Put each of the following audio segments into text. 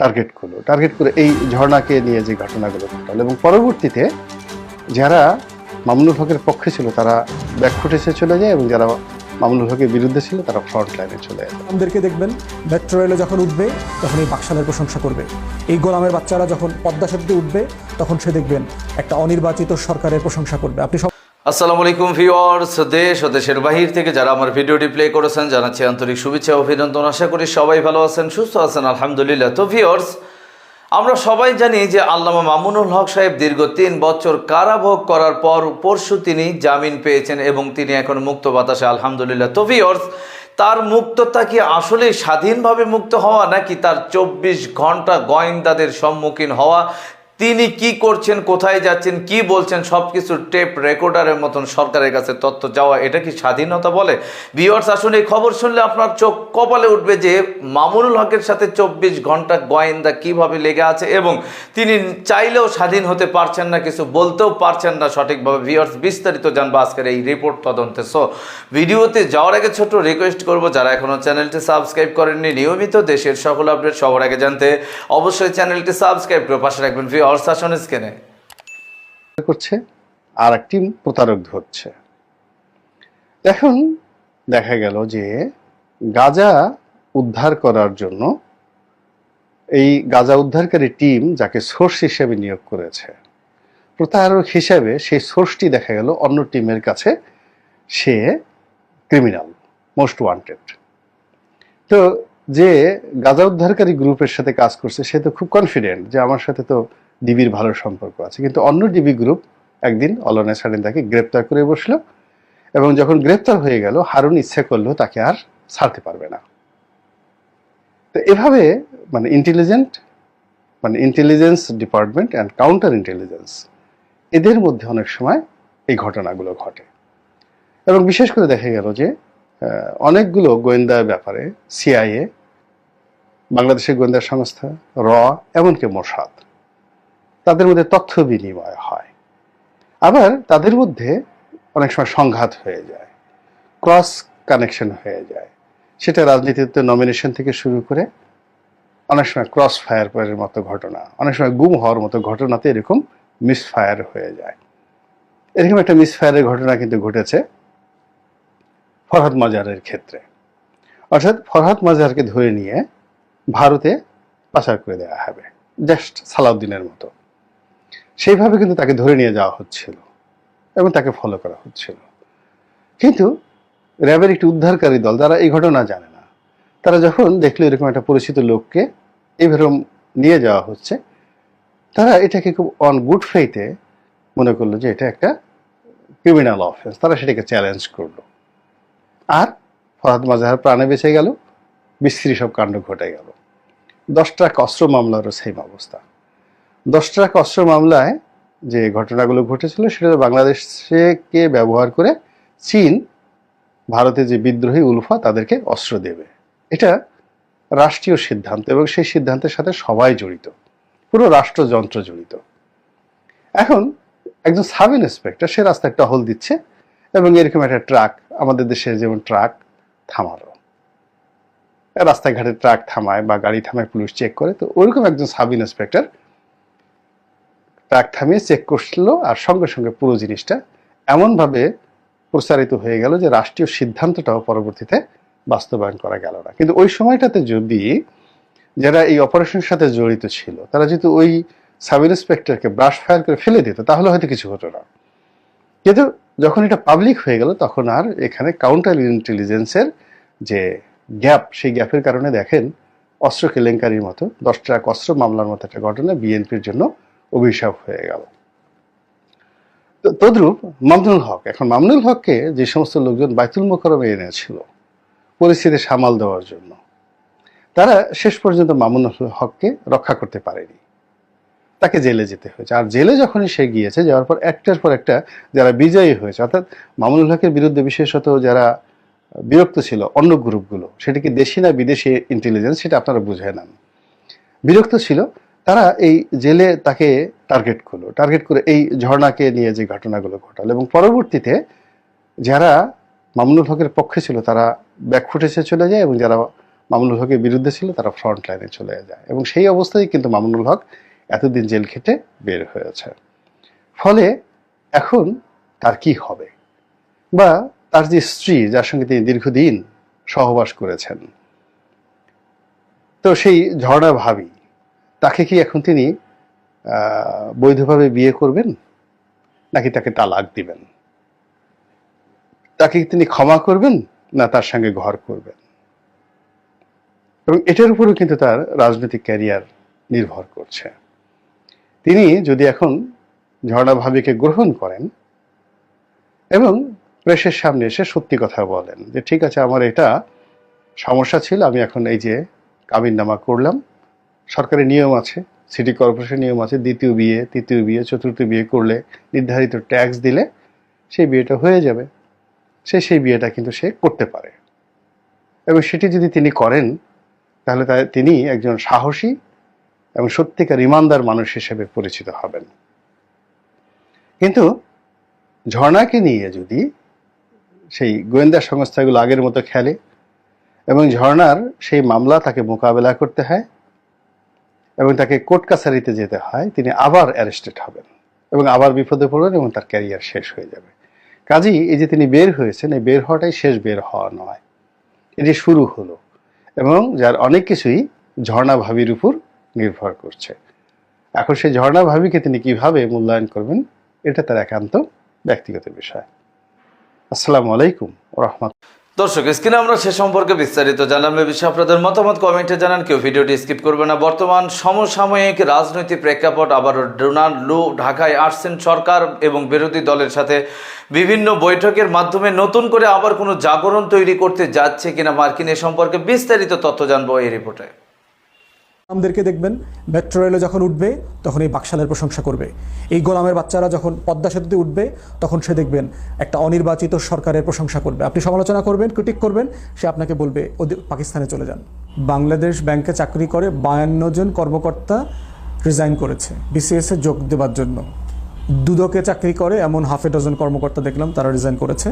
Target করল। Target করে এই ঝর্ণাকে নিয়ে যে ঘটনাগুলো ঘটালো। এবং পরবর্তীতে যারা মামুনুল হকের পক্ষে ছিল, তারা ব্যাকফুটেসে চলে যায় এবং যারা মামুনুল হকের বিরুদ্ধে ছিল, তারা ফ্রন্ট লাইনে চলে যায়। আমাদেরকে দেখবেন মেট্রো রেলে যখন উঠবে, তখন এই বাকশালের প্রশংসা করবে। এই গোলামের বাচ্চারা যখন পদ্মা সেতুতে উঠবে, তখন সে দেখবেন একটা অনির্বাচিত সরকারের প্রশংসা করবে। আপনি সব আসসালামু আলাইকুম ভিউয়ার্স, দেশ ও দেশের বাহির থেকে যারা আমার ভিডিওটি প্লে করেছেন, জানাচ্ছি আন্তরিক শুভেচ্ছা অভিনন্দন। আশা করি সবাই ভালো আছেন, সুস্থ আছেন, আলহামদুলিল্লাহ। তো ভিউয়ার্স, আমরা সবাই জানি যে আল্লামা মামুনুল হক সাহেব দীর্ঘ তিন বছর কারাভোগ করার পর পরশু তিনি জামিন পেয়েছেন এবং তিনি এখন মুক্ত বাতাসে, আলহামদুলিল্লাহ। তো ভিউয়ার্স, তার মুক্ততা কি আসলে স্বাধীনভাবে মুক্ত হওয়া, নাকি তার চব্বিশ ঘণ্টা গোয়েন্দাদের সম্মুখীন হওয়া তিনি কি করছেন, কোথায় যাচ্ছেন, কি বলছেন সব কিছু টেপ রেকর্ডারের মতন সরকারের কাছে তথ্য যাওয়া এটা কি স্বাধীনতা বলে? বিয়ার্স আসলে এই খবর শুনলে আপনার চোখ কপালে উঠবে যে মামুনুল হকের সাথে চব্বিশ ঘণ্টা গোয়েন্দা কীভাবে লেগে আছে এবং তিনি চাইলেও স্বাধীন হতে পারছেন না, কিছু বলতেও পারছেন না সঠিকভাবে। ভিওর্স বিস্তারিত জানব আজকের এই রিপোর্ট তদন্তে। সো ভিডিওতে যাওয়ার আগে ছোট্ট রিকোয়েস্ট করব, যারা এখনও চ্যানেলটি সাবস্ক্রাইব করেননি, নিয়মিত দেশের সকল আপডেট সবার আগে জানতে অবশ্যই চ্যানেলটি সাবস্ক্রাইব করে পাশে রাখবেন। শাসন স্ক্যানে করছে, আর একটি প্রতারক ধরছে। এখন দেখা গেল যে গাজা উদ্ধার করার জন্য এই গাজা উদ্ধারকারী টিম যাকে সোর্স হিসেবে নিয়োগ করেছে, প্রতারক হিসেবে সেই সোর্সটি দেখা গেল অন্য টিমের কাছে, সে ক্রিমিনাল মোস্ট ওয়ান্টেড তো যে গাজা উদ্ধারকারী গ্রুপের সাথে কাজ করছে, সে তো খুব কনফিডেন্ট যে আমার সাথে তো ডিবির ভালো সম্পর্ক আছে। কিন্তু অন্য ডিবি গ্রুপ একদিন অলনে সারিন তাকে গ্রেপ্তার করে বসল এবং যখন গ্রেপ্তার হয়ে গেল, হারুন ইচ্ছে করলেও তাকে আর ছাড়তে পারবে না। তো এভাবে মানে ইন্টেলিজেন্ট মানে intelligence department and counter intelligence এদের মধ্যে অনেক সময় এই ঘটনাগুলো ঘটে। এবং বিশেষ করে দেখা গেল যে অনেকগুলো গোয়েন্দা ব্যাপারে সিআইএ বাংলাদেশের গোয়েন্দা সংস্থা, র, এমনকি মোসাদ তাদের মধ্যে তথ্য বিনিময় হয়। আবার তাদের মধ্যে অনেক সময় সংঘাত হয়ে যায় ক্রস কানেকশন হয়ে যায়। সেটা রাজনীতিতে নমিনেশন থেকে শুরু করে অনেক সময় ক্রস ফায়ার মতো ঘটনা, অনেক সময় গুম হওয়ার মতো ঘটনাতে এরকম মিসফায়ার হয়ে যায়। এরকম একটা মিসফায়ারের ঘটনা কিন্তু ঘটেছে ফরহাদ মাজারের ক্ষেত্রে। অর্থাৎ ফরহাদ মাজারকে ধরে নিয়ে ভারতে পাচার করে দেওয়া হবে জাস্ট সালাউদ্দিনের মতো। সেইভাবে কিন্তু তাকে ধরে নিয়ে যাওয়া হচ্ছিল এবং তাকে ফলো করা হচ্ছিল। কিন্তু র্যাবের একটি উদ্ধারকারী দল যারা এই ঘটনা জানে না। তারা যখন দেখল এরকম একটা পরিচিত লোককে এইভাবে নিয়ে যাওয়া হচ্ছে, তারা এটাকে খুব অন গুড ফেইতে মনে করল যে এটা একটা ক্রিমিনাল অফেন্স তারা সেটাকে চ্যালেঞ্জ করল। আর ফরহাদ মাজাহার প্রাণে বেঁচে গেল, বিশ্রী সব কাণ্ড ঘটে গেল। দশ ট্রাক অস্ত্র মামলারও সেম অবস্থা। দশ ট্রাক অস্ত্র মামলায় যে ঘটনাগুলো ঘটেছিল সেটা বাংলাদেশকে ব্যবহার করে চীন, ভারতে যে বিদ্রোহী উলফা তাদেরকে অস্ত্র দেবে। এটা রাষ্ট্রীয় সিদ্ধান্ত এবং সেই সিদ্ধান্তের সাথে সবাই জড়িত। পুরো রাষ্ট্রযন্ত্র জড়িত। এখন একজন সাব ইন্সপেক্টর, সে রাস্তায় টহল দিচ্ছে এবং এরকম একটা ট্রাক, আমাদের দেশে যেমন ট্রাক থামালো। রাস্তায় ঘাটে ট্রাক থামায় বা গাড়ি থামায়, পুলিশ চেক করে। তো ওরকম একজন সাব ইন্সপেক্টর ট্রাক থামিয়ে চেক করছিল আর সঙ্গে সঙ্গে পুরো জিনিসটা এমনভাবে প্রচারিত হয়ে গেল যে রাষ্ট্রীয় সিদ্ধান্তটাও পরবর্তীতে বাস্তবায়ন করা গেল না। কিন্তু ওই সময়টাতে যদি যারা এই অপারেশনের সাথে জড়িত ছিল, তারা যেহেতু ওই সাব ইন্সপেক্টরকে ব্রাশ ফায়ার করে ফেলে দিত, তাহলে হয়তো কিছু হতো না। কিন্তু যখন এটা পাবলিক হয়ে গেল, তখন আর এখানে কাউন্টার ইন্টেলিজেন্সের যে গ্যাপ সেই গ্যাপের কারণে দেখেন অস্ত্র কেলেঙ্কারির মতো, দশ ট্রাক অস্ত্র মামলার মতো একটা ঘটনা বিএনপির জন্য অভিশাপ হয়ে গেল। তদ্রূপ মামনুল হক, এখন মামনুল হককে যে সমস্ত লোকজন বাইতুল মোকরমে এনেছিল পরিস্থিতি সামাল দেওয়ার জন্য, তারা শেষ পর্যন্ত মামুনুল হককে রক্ষা করতে পারেনি। তাকে জেলে যেতে হয়েছে। আর জেলে যখনই সে গিয়েছে, যাওয়ার পর একটার পর একটা যারা বিজয়ী হয়েছে, অর্থাৎ মামুনুল হকের বিরুদ্ধে বিশেষত যারা বিরক্ত ছিল অন্য গ্রুপগুলো সেটা কি দেশি না বিদেশি ইন্টেলিজেন্স সেটা আপনারা বুঝে নেন। বিরক্ত ছিল তারা এই জেলে তাকে টার্গেট করল। টার্গেট করে এই ঝর্ণাকে নিয়ে যে ঘটনাগুলো ঘটালো এবং পরবর্তীতে যারা মামুনুল হকের পক্ষে ছিল, তারা ব্যাকফুটেসে চলে যায় এবং যারা মামুনুল হকের বিরুদ্ধে ছিল, তারা ফ্রন্ট লাইনে চলে যায় এবং সেই অবস্থায় কিন্তু মামুনুল হক এতদিন জেল খেটে বের হয়েছে। ফলে এখন তার কি হবে? বা তার যে স্ত্রী, যার সঙ্গে তিনি দীর্ঘদিন সহবাস করেছেন, তো সেই ঝর্ণা ভাবি তাকে কি এখন তিনি বৈধভাবে বিয়ে করবেন? নাকি তাকে তালাক দিবেন? তাকে তিনি ক্ষমা করবেন? না, তার সঙ্গে ঘর করবেন? এবং এটার উপরও কিন্তু তার রাজনৈতিক ক্যারিয়ার নির্ভর করছে। তিনি যদি এখন ঝর্ণা ভাবিকে গ্রহণ করেন এবং প্রেসের সামনে এসে সত্যি কথা বলেন যে, ঠিক আছে, আমার এটা সমস্যা ছিল, আমি এখন এই যে কাবিননামা করলাম সরকারি নিয়ম আছে, সিটি কর্পোরেশন নিয়ম আছে, দ্বিতীয় বিয়ে, তৃতীয় বিয়ে, চতুর্থ বিয়ে করলে নির্ধারিত ট্যাক্স দিলে সেই বিয়েটা হয়ে যাবে। সে সেই বিয়েটা কিন্তু সে করতে পারে। এবং সেটি যদি তিনি করেন, তাহলে তিনি একজন সাহসী এবং সত্যিকার ইমানদার মানুষ হিসেবে পরিচিত হবেন। কিন্তু ঝর্ণাকে নিয়ে যদি সেই গোয়েন্দা সংস্থাগুলো আগের মতো খেলে এবং ঝর্ণার সেই মামলা তাকে মোকাবেলা করতে হয় এবং তাকে কোর্ট কাছারিতে যেতে হয়, তিনি আবার অ্যারেস্টেড হবেন এবং আবার বিপদে পড়বেন এবং তার ক্যারিয়ার শেষ হয়ে যাবে। কাজেই এই যে তিনি বের হয়েছেন, এই বের হওয়াটাই শেষ বের হওয়া নয়। এটি শুরু হলো এবং যার অনেক কিছুই ঝর্ণা ভাবির উপর নির্ভর করছে। এখন সেই ঝর্ণা ভাবিকে তিনি কীভাবে মূল্যায়ন করবেন, এটা তার একান্ত ব্যক্তিগত বিষয়। আসসালামু আলাইকুম রহমত দর্শক, স্ক্রিনে আমরা সে সম্পর্কে বিস্তারিত জানাব। এ বিষয়ে আপনাদের মতামত, কমেন্টে জানান। কেউ ভিডিওটি স্কিপ করবে না। বর্তমান সমসাময়িক রাজনৈতিক প্রেক্ষাপট আবার ডোনাল্ড লু, ঢাকায় আসছেন সরকার এবং বিরোধী দলের সাথে বিভিন্ন বৈঠকের মাধ্যমে নতুন করে আবার কোনো জাগরণ তৈরি করতে যাচ্ছে কিনা মার্কিন এ সম্পর্কে বিস্তারিত তথ্য জানব এই রিপোর্টে। গোলামদেরকে দেখবেন মেট্রো রেলে যখন উঠবে, তখন এই বাকশালের প্রশংসা করবে। এই গোলামের বাচ্চারা যখন পদ্মা সেতুতে উঠবে, তখন সে দেখবেন একটা অনির্বাচিত সরকারের প্রশংসা করবে। আপনি সমালোচনা করবেন ক্রিটিক করবেন, সে আপনাকে বলবে ওদের পাকিস্তানে চলে যান। বাংলাদেশ ব্যাংকে চাকরি করে বায়ান্ন জন কর্মকর্তা রিজাইন করেছে বিসিএস যোগ দেওয়ার জন্য। দুদকে চাকরি করে এমন হাফ এ ডজন কর্মকর্তা দেখলাম, তারা রিজাইন করেছে।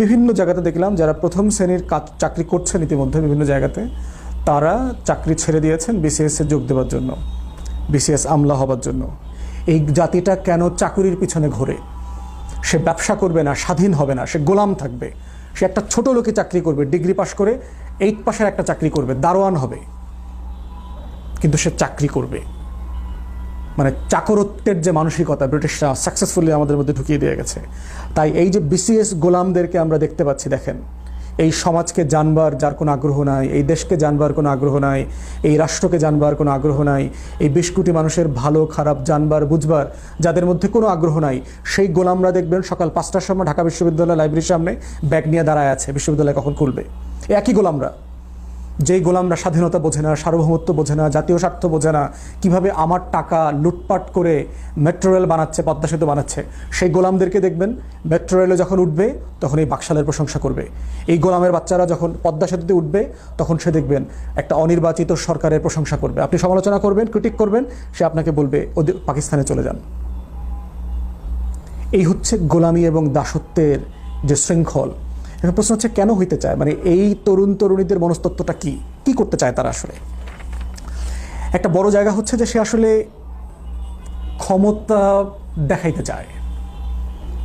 বিভিন্ন জায়গাতে দেখলাম, যারা প্রথম শ্রেণির কাজ, চাকরি করছেন ইতিমধ্যে বিভিন্ন জায়গাতে তারা চাকরি ছেড়ে দিয়েছেন বিসিএস যোগ দেওয়ার জন্য বিসিএস আমলা হবার জন্য। এই জাতিটা কেন চাকুরির পিছনে ঘোরে? সে ব্যবসা করবে না, স্বাধীন হবে না, সে গোলাম থাকবে। সে একটা ছোট লোকে চাকরি করবে, ডিগ্রি পাশ করে এইট পাশের একটা চাকরি করবে, দারোয়ান হবে। কিন্তু সে চাকরি করবে। মানে চাকরত্বের যে মানসিকতা, ব্রিটিশরা সাকসেসফুলি আমাদের মধ্যে ঢুকিয়ে দিয়ে গেছে। তাই এই যে বিসিএস গোলামদেরকে আমরা দেখতে পাচ্ছি, দেখেন এই সমাজকে জানবার যার কোনো আগ্রহ নাই, এই দেশকে জানবার কোনো আগ্রহ নাই, এই রাষ্ট্রকে জানবার কোনো আগ্রহ নাই, এই বিশ কোটি মানুষের ভালো, খারাপ জানবার, বুঝবার যাদের মধ্যে কোনো আগ্রহ নাই, সেই গোলামরা দেখবেন সকাল পাঁচটার সময় ঢাকা বিশ্ববিদ্যালয় লাইব্রেরির সামনে ব্যাগ নিয়ে দাঁড়ায় আছে, বিশ্ববিদ্যালয় কখন খুলবে? একই গোলামরা। যেই গোলামরা স্বাধীনতা বোঝে না, সার্বভৌমত্ব বোঝে না, জাতীয় স্বার্থ বোঝে না, কীভাবে আমার টাকা লুটপাট করে মেট্রো রেল বানাচ্ছে, পদ্মা সেতু বানাচ্ছে, সেই গোলামদেরকে দেখবেন মেট্রো রেলে যখন উঠবে, তখন এই বাকশালের প্রশংসা করবে। এই গোলামের বাচ্চারা যখন পদ্মা সেতুতে উঠবে, তখন সে দেখবেন একটা অনির্বাচিত সরকারের প্রশংসা করবে। আপনি সমালোচনা করবেন ক্রিটিক করবেন, সে আপনাকে বলবে ওদের পাকিস্তানে চলে যান। এই হচ্ছে গোলামি এবং দাসত্বের যে শৃঙ্খল এখন প্রশ্ন হচ্ছে, কেন হইতে চায়? মানে এই তরুণ তরুণীদের মনস্তত্ত্বটা কি? কি করতে চায় তারা আসলে? একটা বড় জায়গা হচ্ছে যে সে আসলে ক্ষমতা দেখাইতে চায়।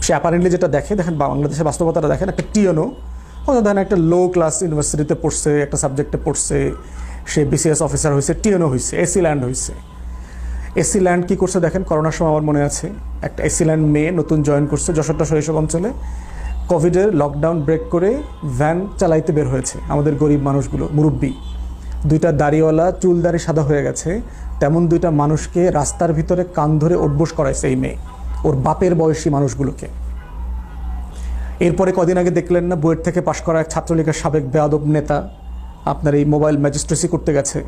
সে অ্যাপারেন্টলি যেটা দেখে, দেখেন বাংলাদেশের বাস্তবতাটা দেখেন, একটা টিএনও হয়তো দেখেন একটা লো ক্লাস ইউনিভার্সিটিতে পড়ছে, একটা সাবজেক্টে পড়ছে, সে বিসিএস অফিসার হয়েছে টিএনও হয়েছে এসি ল্যান্ড হয়েছে এসি ল্যান্ড কী করছে দেখেন, করোনার সময় আমার মনে আছে, একটা এসি ল্যান্ড মেয়ে নতুন জয়েন করছে যশোর এইসব অঞ্চলে। কোভিডের লকডাউন ব্রেক করে ভ্যান চালাইতে বের হয়েছে আমাদের গরিব মানুষগুলো, মুরব্বী। দুইটা দাড়িওয়ালা চুল দাড়ি সাদা হয়ে গেছে, তেমন দুইটা মানুষকে রাস্তার ভিতরে কান ধরে উঠবোস করাইছে এই মেয়ে, ওর বাপের বয়সী মানুষগুলোকে। এরপরে কদিন আগে দেখলেন না বুয়েট থেকে পাশ করা এক ছাত্রলীগের সাবেক বেয়াদব নেতা আপনার এই মোবাইল ম্যাজিস্ট্রেসি করতে গেছে।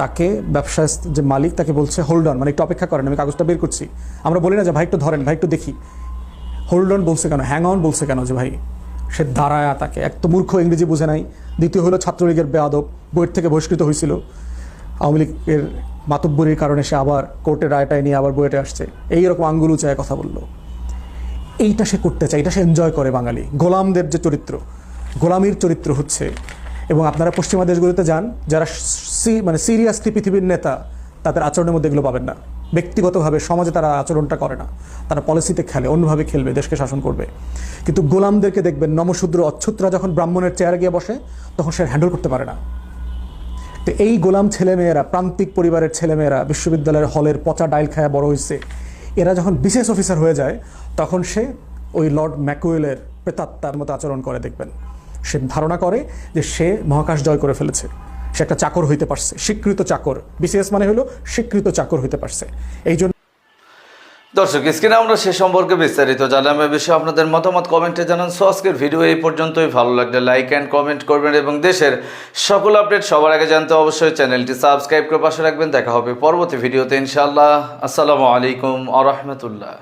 তাকে ব্যবসায় যে মালিক তাকে বলছে হোল্ড অন মানে একটু অপেক্ষা করেন, আমি কাগজটা বের করছি। আমরা বলি না যে, ভাই, একটু ধরেন, ভাই, একটু দেখি। হোল্ড অন বলছে কেন? হ্যাং অন বলছে কেন যে ভাই, সে দাঁড়ায় তাকে। এক তো মূর্খ ইংরেজি বুঝে নাই। দ্বিতীয় হলো ছাত্রলীগের বেয়াদব, বইয়ের থেকে বহিষ্কৃত হয়েছিল। আওয়ামী লীগের মাতব্বরির কারণে সে আবার কোর্টের রায়টায় নিয়ে আবার বইয়েটে আসছে। এইরকম আঙ্গুল উঁচায় কথা বলল। এইটা সে করতে চায় এটা সে এনজয় করে বাঙালি। গোলামদের যে চরিত্র, গোলামির চরিত্র হচ্ছে, এবং আপনারা পশ্চিমা দেশগুলোতে যান, যারা সি- মানে সিরিয়াসলি পৃথিবীর নেতা, তাদের আচরণের মধ্যে এগুলো পাবেন না। ব্যক্তিগতভাবে সমাজে তারা আচরণটা করে না। তারা পলিসিতে খেলে, অন্যভাবে খেলবে, দেশকে শাসন করবে। কিন্তু গোলামদেরকে দেখবেন নমশূদ্র অচ্ছুতরা যখন ব্রাহ্মণের চেয়ারে গিয়ে বসে, তখন সে হ্যান্ডেল করতে পারে না। তো এই গোলাম ছেলেমেয়েরা, প্রান্তিক পরিবারের ছেলেমেয়েরা, বিশ্ববিদ্যালয়ের হলের পচা ডাইল খায়া বড় হয়েছে এরা যখন বিশেষ অফিসার হয়ে যায়, তখন সে ওই লর্ড ম্যাকুয়েলের প্রেতাত্মার মতো আচরণ করে দেখবেন। সে ধারণা করে যে সে মহাকাশ জয় করে ফেলেছে। সে একটা চাকর হইতে পারছে, স্বীকৃত চাকর। বিসিএস মানে হলো স্বীকৃত চাকর হইতে পারছে। এই জন্য দর্শক, স্ক্রিনে আমরা সে সম্পর্কে বিস্তারিত জানলাম। এ বিষয়ে আপনাদের মতামত কমেন্টে জানান। সো, আজকের ভিডিও এই পর্যন্তই। ভালো লাগলে লাইক অ্যান্ড কমেন্ট করবেন এবং দেশের সকল আপডেট সবার আগে জানতে অবশ্যই চ্যানেলটি সাবস্ক্রাইব করে পাশে রাখবেন। দেখা হবে পরবর্তী ভিডিওতে ইনশাআল্লাহ। আসসালামু আলাইকুম আ রহমতুল্লাহ।